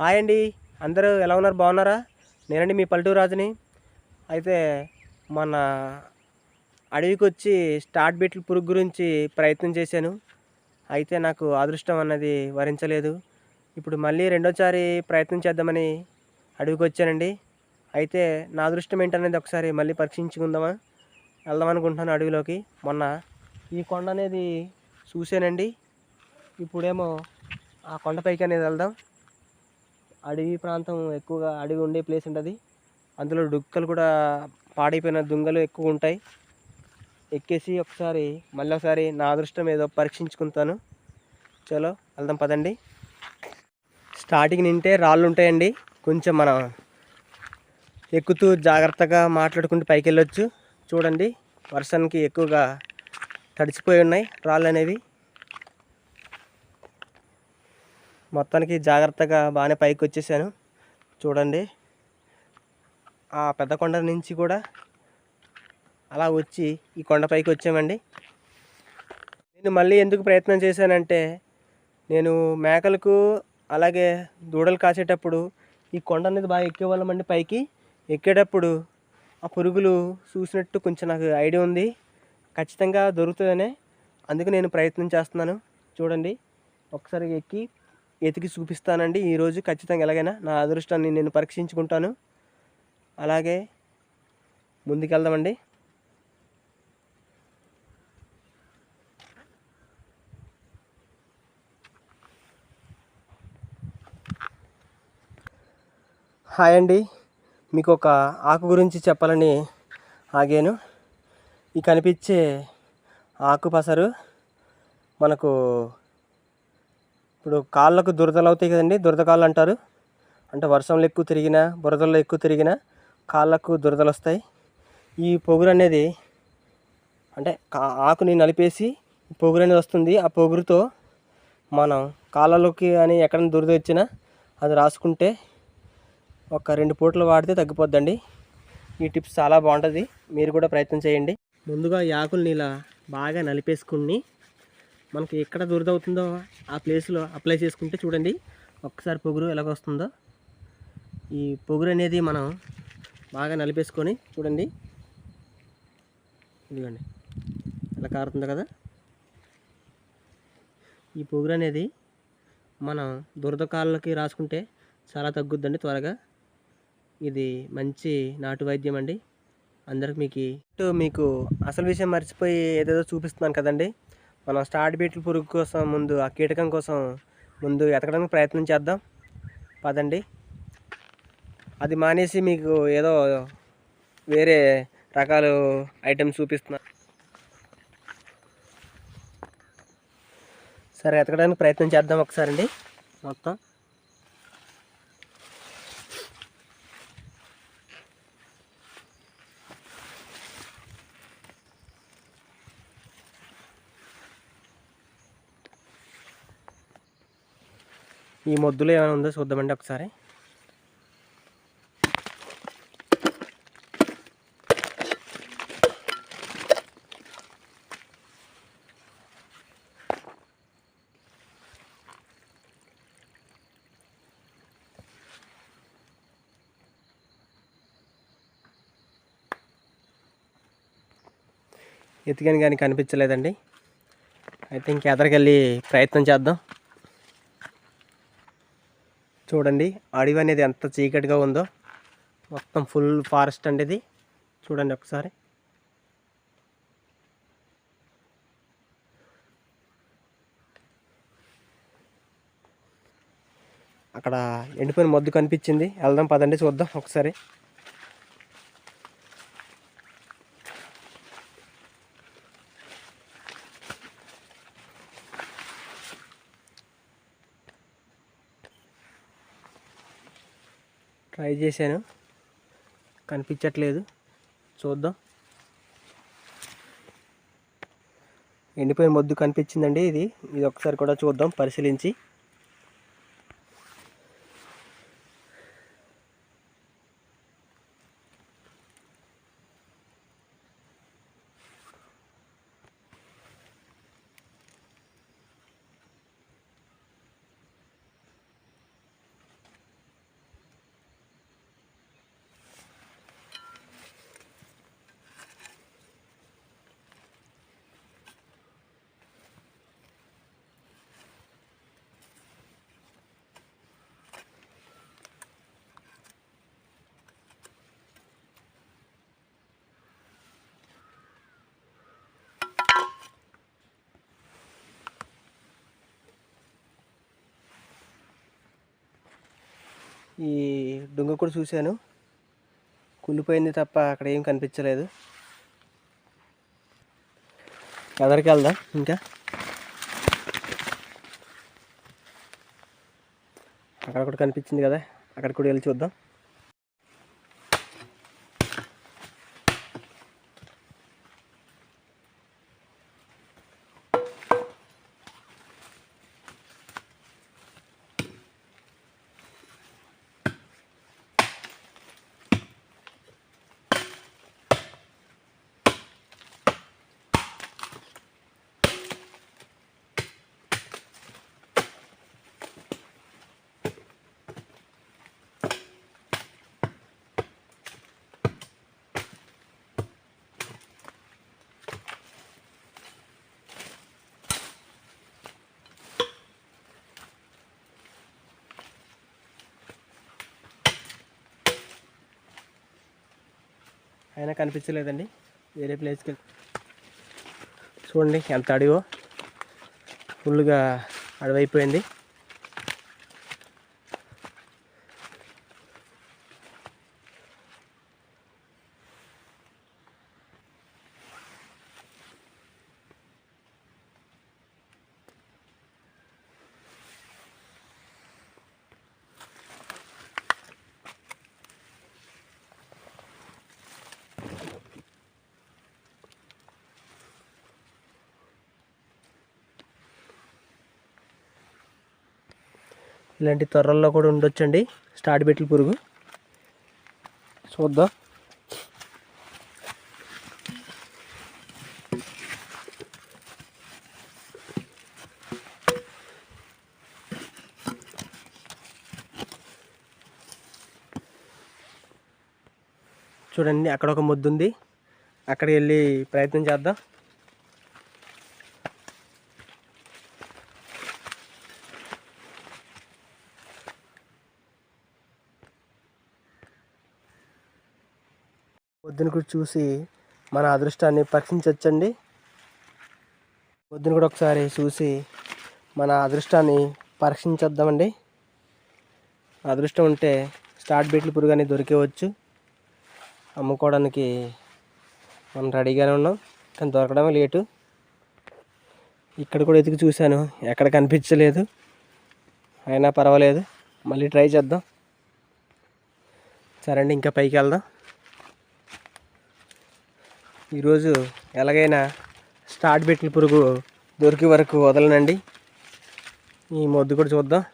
Hi అండి. అందరూ ఎలా ఉన్నారు? బాగున్నారా? నేనండి మీ పల్లెటూరు రాజుని. అయితే మన అడవికి వచ్చి స్టార్ట్ బిట్ల పురుగు గురించి ప్రయత్నం చేశాను. అయితే నాకు అదృష్టం అన్నది వరించలేదు. ఇప్పుడు మళ్ళీ రెండోసారి ప్రయత్నం చేద్దామని అడవికి వచ్చానండి అయితే నా అదృష్టం ఏంటనేది ఒకసారి మళ్ళీ పరీక్షించుకుందామా? వెళ్దాం అనుకుంటున్నాను అడవిలోకి. మొన్న ఈ కొండ అనేది చూశానండి. ఇప్పుడేమో ఆ కొండపైకి అనేది వెళ్దాం. అడవి ప్రాంతం ఎక్కువగా అడవి ఉండే ప్లేస్ ఉంటుంది. అందులో డుక్కలు కూడా పాడైపోయిన దుంగలు ఎక్కువ ఉంటాయి. ఎక్కేసి ఒకసారి మళ్ళీ ఒకసారి నా అదృష్టం ఏదో పరీక్షించుకుంటాను. చలో వెళ్దాం పదండి. స్టార్టింగ్ నింటే రాళ్ళు ఉంటాయండి. కొంచెం మనం ఎక్కుతూ జాగ్రత్తగా మాట్లాడుకుంటూ పైకి వెళ్ళొచ్చు చూడండి వర్షానికి ఎక్కువగా తడిచిపోయి ఉన్నాయి రాళ్ళు అనేవి. మొత్తానికి జాగ్రత్తగా బాగానే పైకి వచ్చేసాను. చూడండి. ఆ పెద్ద కొండ నుంచి కూడా అలా వచ్చి ఈ కొండపైకి వచ్చామండి. నేను మళ్ళీ ఎందుకు ప్రయత్నం చేశానంటే నేను మేకలకు అలాగే దూడలు కాసేటప్పుడు ఈ కొండ అనేది బాగా ఎక్కేవాళ్ళమండి పైకి. ఎక్కేటప్పుడు ఆ పురుగులు చూసినట్టు కొంచెం నాకు ఐడియా ఉంది. ఖచ్చితంగా దొరుకుతుందనే అందుకు నేను ప్రయత్నం చేస్తున్నాను. చూడండి. ఒకసారి ఎక్కి ఎతికి చూపిస్తానండి. ఈరోజు ఖచ్చితంగా ఎలాగైనా నా అదృష్టాన్ని నేను పరీక్షించుకుంటాను. అలాగే ముందుకెళ్దామండి. హాయ్ అండి. మీకు ఒక ఆకు గురించి చెప్పాలని ఆగాను. ఈ కనిపించే ఆకు పసరు మనకు ఇప్పుడు కాళ్ళకు దురదలు అవుతాయి కదండి దురద కాళ్ళు అంటారు. అంటే వర్షంలో ఎక్కువ తిరిగినా బురదల్లో ఎక్కువ తిరిగినా కాళ్ళకు దురదలు వస్తాయి. ఈ పొగురు అనేది అంటే ఆకుని నలిపేసి పొగురు అనేది వస్తుంది. ఆ పొగురుతో మనం కాళ్ళలోకి అని ఎక్కడైనా దురద వచ్చినా అది రాసుకుంటే ఒక రెండు పూటలు వాడితే తగ్గిపోద్దండి. ఈ టిప్స్ చాలా బాగుంటుంది. మీరు కూడా ప్రయత్నం చేయండి. ముందుగా ఈ ఆకుల్ని ఇలా బాగా నలిపేసుకుని మనకి ఎక్కడ దురదవుతుందో ఆ ప్లేస్లో అప్లై చేసుకుంటే చూడండి. ఒక్కసారి పొగురు ఎలాగ వస్తుందో ఈ పొగురు అనేది మనం బాగా నలిపేసుకొని చూడండి. ఇదిగోండి. ఇలా కారుతుంది కదా. ఈ పొగురు అనేది మనం దురద కాళ్ళకి రాసుకుంటే చాలా తగ్గుద్దండి త్వరగా. ఇది మంచి నాటు వైద్యం అండి. అందరికి మీకు ఇటు మీకు అసలు విషయం మర్చిపోయి ఏదేదో చూపిస్తున్నాను కదండి. మనం స్టార్ట్ బీట్ల పురుగు కోసం ముందు ఆ కీటకం కోసం ముందు ఎతకడానికి ప్రయత్నం చేద్దాం. పదండి. అది మానేసి మీకు ఏదో వేరే రకాలు ఐటమ్స్ చూపిస్తున్నా. సరే ఎతకడానికి ప్రయత్నం చేద్దాం ఒకసారి అండి మొత్తం. ఈ మొద్దులో ఏమైనా ఉందో చూద్దామండి ఒకసారి. ఎతికాను కానీ కనిపించలేదండి. అయితే ఇంకెదరికెళ్ళి ప్రయత్నం చేద్దాం. చూడండి అడవి అనేది ఎంత చీకటిగా ఉందో. మొత్తం ఫుల్ ఫారెస్ట్ అండి ఇది. చూడండి ఒకసారి. అక్కడ ఎండిపోయిన మొద్దు కనిపించింది. వెళ్దాం పదండి చూద్దాం ఒకసారి. చేశాను. కనిపించట్లేదు. చూద్దాం. ఎండిపోయిన మొద్దు కనిపించిందండి ఇది. ఇది ఒకసారి కూడా చూద్దాం. పరిశీలించి. ఈ దుంగ కూడా చూశాను. కుళ్ళిపోయింది తప్ప అక్కడ ఏం కనిపించలేదు. ఎదరికి వెళ్దాం ఇంకా? అక్కడ కూడా కనిపించింది కదా? అక్కడ కూడా వెళ్ళి చూద్దాం. అయినా కనిపించలేదండి. వేరే ప్లేస్కి వెళ్ళి చూడండి ఎంత అడివో ఫుల్గా అడవైపోయింది. ఇలాంటి త్వరల్లో కూడా ఉండొచ్చండి. స్టార్ట్ బెట్ల పురుగు. చూద్దాం. చూడండి అక్కడ ఒక ముద్దు ఉంది అక్కడికి వెళ్ళి ప్రయత్నం చేద్దాం. పొద్దున కూడా చూసి మన అదృష్టాన్ని పరీక్షించవచ్చండి పొద్దున కూడా ఒకసారి చూసి మన అదృష్టాన్ని పరీక్షించేద్దామండి. అదృష్టం ఉంటే స్టార్ట్ బీట్లు పురుగు దొరికేవచ్చు. అమ్ముకోవడానికి మనం రెడీగానే ఉన్నాం. కానీ దొరకడమే లేటు. ఇక్కడ కూడా ఎతికి చూశాను. ఎక్కడ కనిపించలేదు. అయినా పర్వాలేదు. మళ్ళీ ట్రై చేద్దాం. సరే అండి ఇంకా పైకి వెళ్దాం. ఈరోజు ఎలాగైనా స్టార్ట్ పెట్టిన పురుగు దొరికి వరకు వదలనండి. ఈ మొద్దు కూడా చూద్దాం.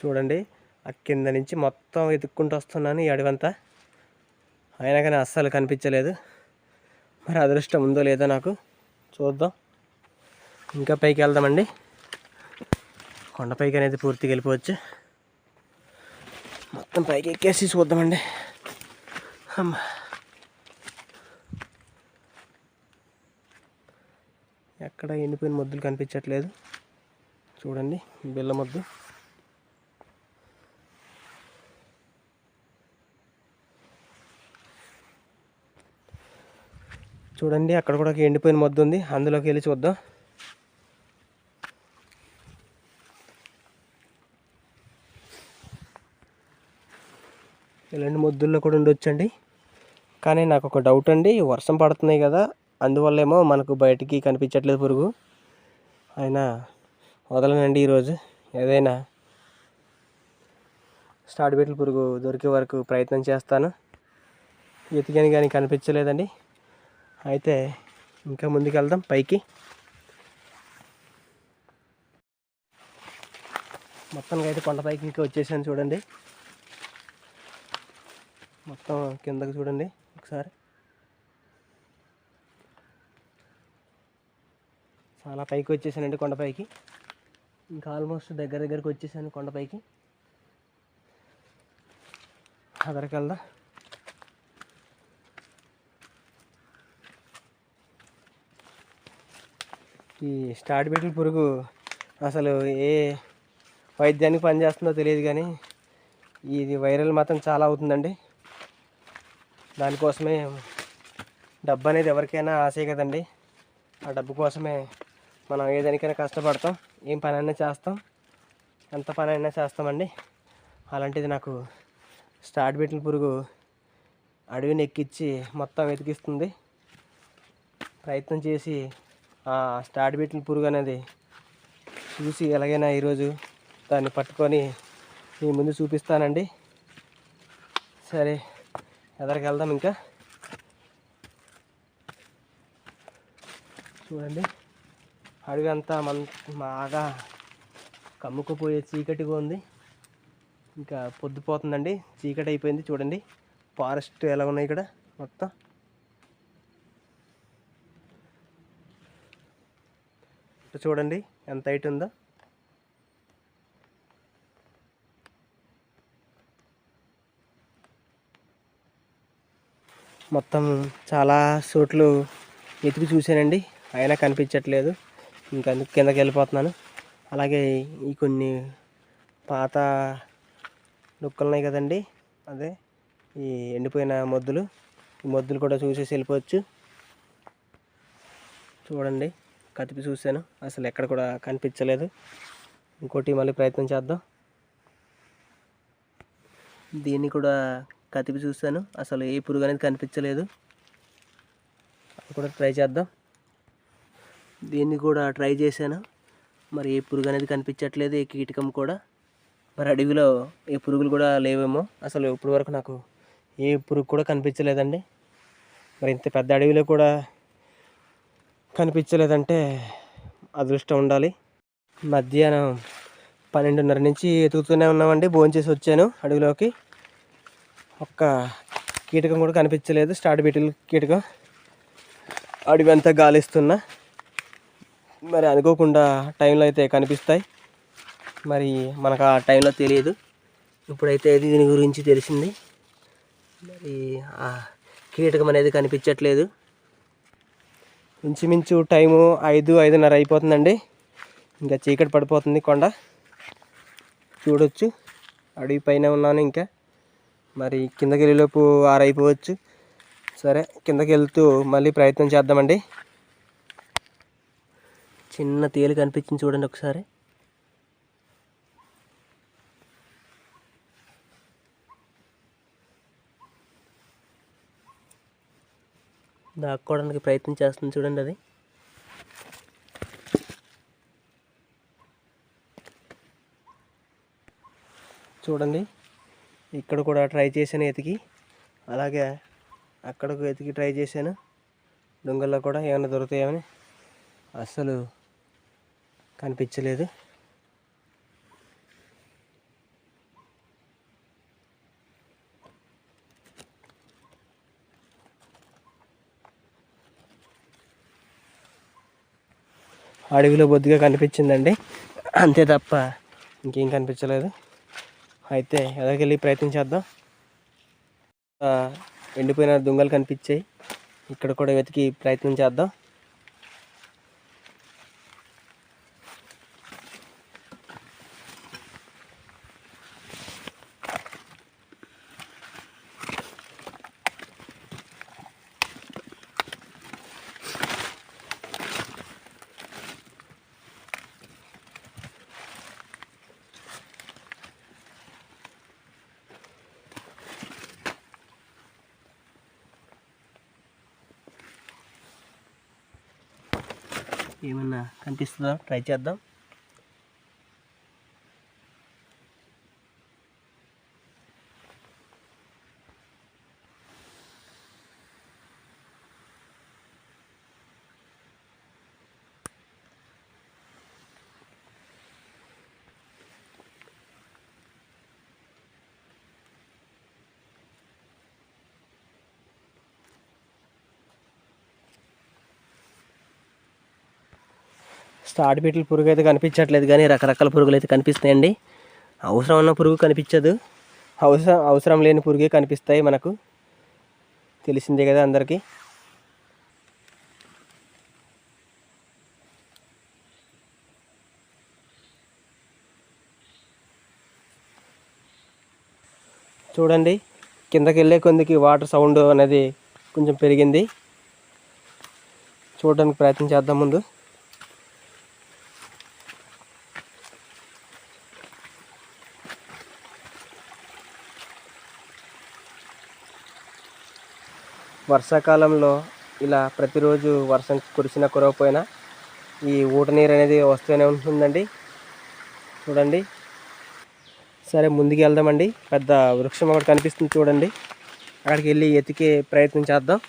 చూడండి ఆ కింద నుంచి మొత్తం వెతుక్కుంటూ వస్తున్నాను ఈ అడవంతా. అయినా కానీ అస్సలు కనిపించలేదు. మరి అదృష్టం ఉందో లేదో నాకు చూద్దాం. ఇంకా పైకి వెళ్దామండి. కొండపైకి అనేది పూర్తిగా వెళ్ళిపోవచ్చు. మొత్తం పైకి ఎక్కేసి చూద్దామండి. అమ్మ. ఎక్కడ ఎండిపోయిన మొద్దులు కనిపించట్లేదు. చూడండి బిల్ల మొద్దు. చూడండి అక్కడ కూడా ఒక ఎండిపోయిన మొద్దు ఉంది. అందులోకి వెళ్ళి చూద్దాం. ఇలాంటి మొద్దుల్లో కూడా ఉండొచ్చండి. కానీ నాకు ఒక డౌట్ అండి. వర్షం పడుతున్నాయి కదా అందువల్లేమో మనకు బయటికి కనిపించట్లేదు పురుగు. అయినా వదలనండి ఈరోజు. ఏదైనా స్టార్ట్ బెట్ల పురుగు దొరికే వరకు ప్రయత్నం చేస్తాను. ఎతికాని కానీ కనిపించలేదండి. అయితే ఇంకా ముందుకు వెళ్దాం పైకి. మొత్తానికి అయితే కొండపైకి ఇంకా వచ్చేసాను చూడండి. మొత్తం కిందకి చూడండి ఒకసారి. చాలా పైకి వచ్చేసానండి కొండపైకి ఇంకా ఆల్మోస్ట్ దగ్గర దగ్గరకు వచ్చేసాను కొండపైకి అదరికి ఈ స్టార్ట్ బెట్ల పురుగు అసలు ఏ వైద్యానికి పనిచేస్తుందో తెలియదు కానీ ఇది వైరల్ మాత్రం చాలా అవుతుందండి. దానికోసమే డబ్బు అనేది ఎవరికైనా ఆశే కదండి. ఆ డబ్బు కోసమే మనం ఏదానికైనా కష్టపడతాం ఏం పని అయినా చేస్తాం ఎంత పని అయినా చేస్తామండి. అలాంటిది నాకు స్టార్ట్ పెట్టిన పురుగు అడవిని ఎక్కించి మొత్తం వెతికిస్తుంది. ప్రయత్నం చేసి స్టార్ట్ పెట్టిన పురుగు అనేది చూసి ఎలాగైనా ఈరోజు దాన్ని పట్టుకొని మీ ముందు చూపిస్తానండి. సరే ఎదరికి వెళ్దాం ఇంకా? చూడండి అడుగంతా అంతా మన బాగా కమ్ముకుపోయే చీకటిగా ఉంది. ఇంకా పొద్దుపోతుందండి చీకటి అయిపోయింది చూడండి. ఫారెస్ట్ ఎలా ఉన్నాయి ఇక్కడ మొత్తం? ఇటు చూడండి ఎంత హైట్ ఉందో. మొత్తం చాలా చోట్లు ఎతికి చూశానండి అయినా కనిపించట్లేదు. ఇంకా కిందకి వెళ్ళిపోతున్నాను. అలాగే ఈ కొన్ని పాత డుక్కలు ఉన్నాయి కదండి అదే ఈ ఎండిపోయిన మొద్దులు. ఈ మొద్దులు కూడా చూసేసి వెళ్ళిపోవచ్చు. చూడండి. కతిపి చూశాను. అసలు ఎక్కడ కూడా కనిపించలేదు. ఇంకోటి మళ్ళీ ప్రయత్నం చేద్దాం. దీన్ని కూడా కతిపి చూశాను. అసలు ఏ పురుగు అనేది కనిపించలేదు. అది కూడా ట్రై చేద్దాం. దీన్ని కూడా ట్రై చేశాను. మరి ఏ పురుగు అనేది కనిపించట్లేదు. ఏ కీటకం కూడా. మరి అడవిలో ఏ పురుగులు కూడా లేవేమో. అసలు ఇప్పటి వరకు నాకు ఏ పురుగు కూడా కనిపించలేదండి. మరి ఇంత పెద్ద అడవిలో కూడా కనిపించలేదంటే అదృష్టం ఉండాలి. మధ్యాహ్నం పన్నెండున్నర నుంచి ఎతుకుతూనే ఉన్నామండి. భోంచేసి వచ్చాను అడవిలోకి. ఒక్క కీటకం కూడా కనిపించలేదు. స్టార్ట్ బీటిల్ కీటకం. అడవి అంతా గాలిస్తున్నా. మరి అనుకోకుండా టైంలో అయితే కనిపిస్తాయి. మరి మనకు ఆ టైంలో తెలియదు. ఇప్పుడైతే ఇది దీని గురించి తెలిసింది. మరి ఆ కీటకం అనేది కనిపించట్లేదు. ఇంచుమించు టైము ఐదు ఐదున్నర అయిపోతుందండి. ఇంకా చీకటి పడిపోతుంది కొండ. చూడొచ్చు. అడవి పైన ఉన్నాను ఇంకా. మరి కిందకి వెళ్ళేలోపు ఆరైపోవచ్చు. సరే కిందకి వెళ్తూ మళ్ళీ ప్రయత్నం చేద్దామండి. చిన్న తేలి కనిపించింది చూడండి ఒకసారి. దాక్కోవడానికి ప్రయత్నం చేస్తుంది చూడండి అది. చూడండి ఇక్కడ కూడా ట్రై చేశాను ఎతికి. అలాగే అక్కడకు ఎతికి ట్రై చేశాను. దొంగల్లో కూడా ఏమైనా దొరుకుతాయేమని అస్సలు కనిపించలేదు. అడవిలో బొద్దుగా కనిపించిందండి. అంతే తప్ప ఇంకేం కనిపించలేదు. అయితే ఎదరికెళ్ళి ప్రయత్నం చేద్దాం. ఎండిపోయిన దుంగలు కనిపించాయి. ఇక్కడ కూడా వెతికి ప్రయత్నం చేద్దాం. ఏమన్నా కనిపిస్తుందా? ట్రై చేద్దాం. స్టార్ట్ పురుగు అయితే కనిపించట్లేదు కానీ రకరకాల పురుగులు అయితే కనిపిస్తాయండి అవసరం ఉన్న పురుగు కనిపించదు. అవసరం అవసరం లేని పురుగే కనిపిస్తాయి మనకు. తెలిసిందే కదా అందరికీ. చూడండి కిందకి వెళ్ళే కొందికి వాటర్ సౌండ్ అనేది కొంచెం పెరిగింది. చూడడానికి ప్రయత్నం చేద్దాం ముందు. వర్షాకాలంలో ఇలా ప్రతిరోజు వర్షం కురిసిన కురవపోయినా ఈ ఊట నీరు అనేది వస్తూనే ఉంటుందండి. చూడండి. సరే ముందుకు వెళ్దామండి. పెద్ద వృక్షం ఒకటి కనిపిస్తుంది చూడండి. అక్కడికి వెళ్ళి ఎతికే ప్రయత్నం చేద్దాం.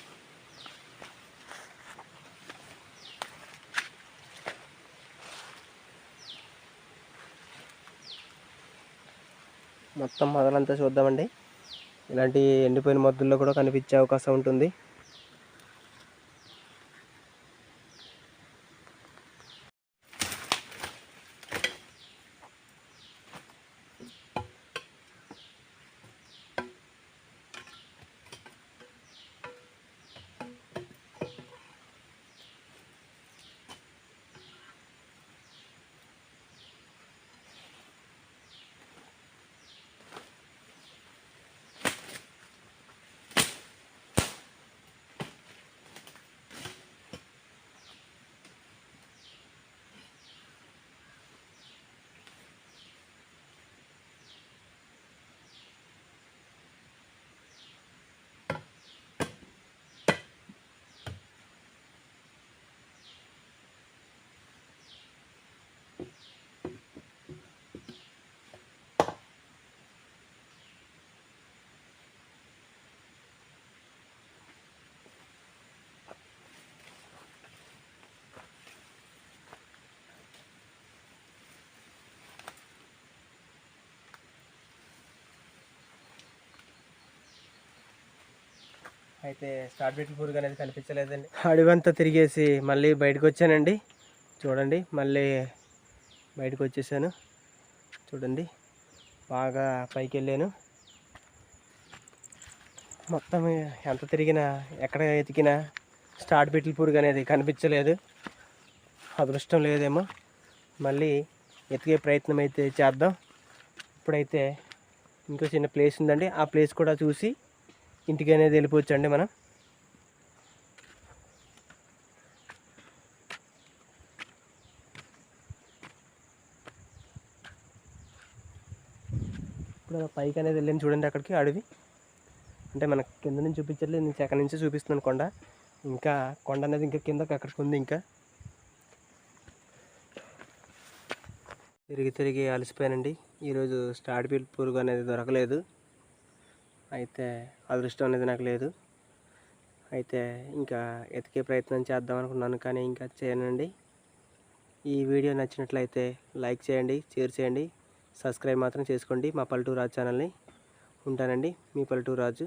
మొత్తం మొదలంతా చూద్దామండి. ఇలాంటి ఎండిపోయిన మొద్దుల్లో కూడా కనిపించే అవకాశం ఉంటుంది. అయితే స్టార్ట్ బీట్ల పురుగు అనేది కనిపించలేదండి. అడవంతా తిరిగేసి మళ్ళీ బయటకు వచ్చానండి. చూడండి మళ్ళీ బయటకు వచ్చేసాను. చూడండి బాగా పైకి వెళ్ళాను. మొత్తం ఎంత తిరిగినా ఎక్కడ ఎతికినా స్టార్ట్ బిట్ల పురుగు అనేది కనిపించలేదు. అదృష్టం లేదేమో. మళ్ళీ ఎతికే ప్రయత్నం అయితే చేద్దాం. ఇప్పుడైతే ఇంకో చిన్న ప్లేస్ ఉందండి. ఆ ప్లేస్ కూడా చూసి ఇంటికి అనేది వెళ్ళిపోవచ్చు అండి మనం. ఇప్పుడు పైకి అనేది వెళ్ళాను చూడండి అక్కడికి అడవి. అంటే మనకు కింద నుంచి చూపించట్లేదు నేను అక్కడి నుంచి చూపిస్తున్నాను కొండ. ఇంకా కొండ అనేది ఇంకా కిందకి అక్కడికి ఉంది ఇంకా. తిరిగి తిరిగి అలసిపోయానండి. ఈరోజు స్టార్ట్ బీల్ పురుగు అనేది దొరకలేదు. అయితే అదృష్టం అనేది నాకు లేదు. అయితే ఇంకా ఎతికే ప్రయత్నం చేద్దాం అనుకున్నాను కానీ ఇంకా చేయనండి. ఈ వీడియో నచ్చినట్లయితే లైక్ చేయండి షేర్ చేయండి సబ్స్క్రైబ్ మాత్రం చేసుకోండి మా పల్లెటూరు రాజు ఛానల్ని. ఉంటానండి మీ పల్లెటూరు రాజు.